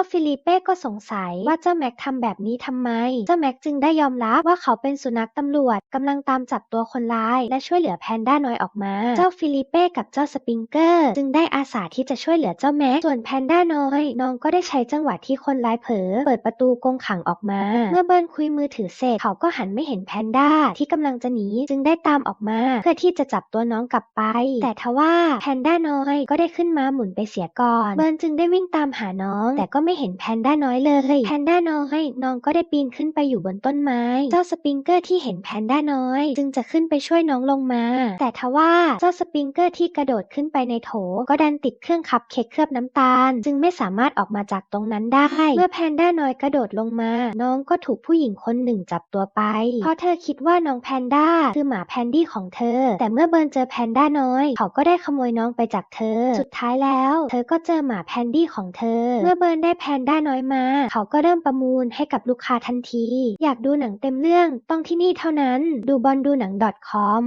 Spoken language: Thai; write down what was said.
จ้าฟิลิเป้ก็สงสัยว่าเจ้าแม็กทำแบบนี้ทำไม เจ้าแม็กจึงได้ยอมรับว่าเขาเป็นสุนัขตำรวจกำลังตามจับตัวคนร้าย และช่วยเหลือแพนด้าน้อยออกมา เจ้าฟิลิเป้กับเจ้าสปริงเกอร์ จึงได้อาสาที่จะช่วยเหลือเจ้าแม็ก ส่วนแพนด้าน้อยน้องก็ได้ใช้จังหวะที่คนร้ายเผลอเปิดประตูกรงขังออกมา เมื่อเบิร์นคุยมือถือเสร็จเขาก็หันไม่เห็นแพนด้าที่กำลังจะหนีจึงได้ตามออกมา เพื่อที่จะจับตัวน้องกลับไป แต่ทว่าแพนด้าน้อยก็ได้ขึ้นมาหมุนไปเสียก่อน เบิร์นจึงได้วิ่งตามหาน้อง แต่ก็ไม่เห็นแพนด้าน้อยเลย แพนด้าน้อยน้องก็ได้ปีนขึ้นไปอยู่บนต้นไม้ เจ้าสปริงเกอร์ที่เห็นแพนด้าน้อย จึงจะขึ้นไปช่วยน้องลงมา แต่ทว่าเจ้าสปริงเกอร์ที่กระโดดขึ้นไปในโถ ก็ดันติดเครื่องคับเค้กเคลือบน้ำตาล จึงไม่สามารถออกมาจากตรงนั้นได้ เมื่อแพนด้าน้อยกระโดดลงมา น้องก็ถูกผู้หญิงคนหนึ่งจับตัวไป เพราะเธอคิดว่าน้องแพนด้าคือหมาแพนดี้ของเธอ แต่เมื่อเบิร์นเจอแพนด้าน้อย เขาก็ได้ขโมยน้องไปจากเธอ สุดท้ายแล้ว เธอก็เจอหมาแพนดี้ของเธอ เมื่อเบิร์นได้แพนด้าน้อยมา เขาก็เริ่มประมูลให้กับลูกค้าทันที อยากดูหนังเต็มเรื่องต้องที่นี่เท่านั้น ดูบอลดูหนัง .com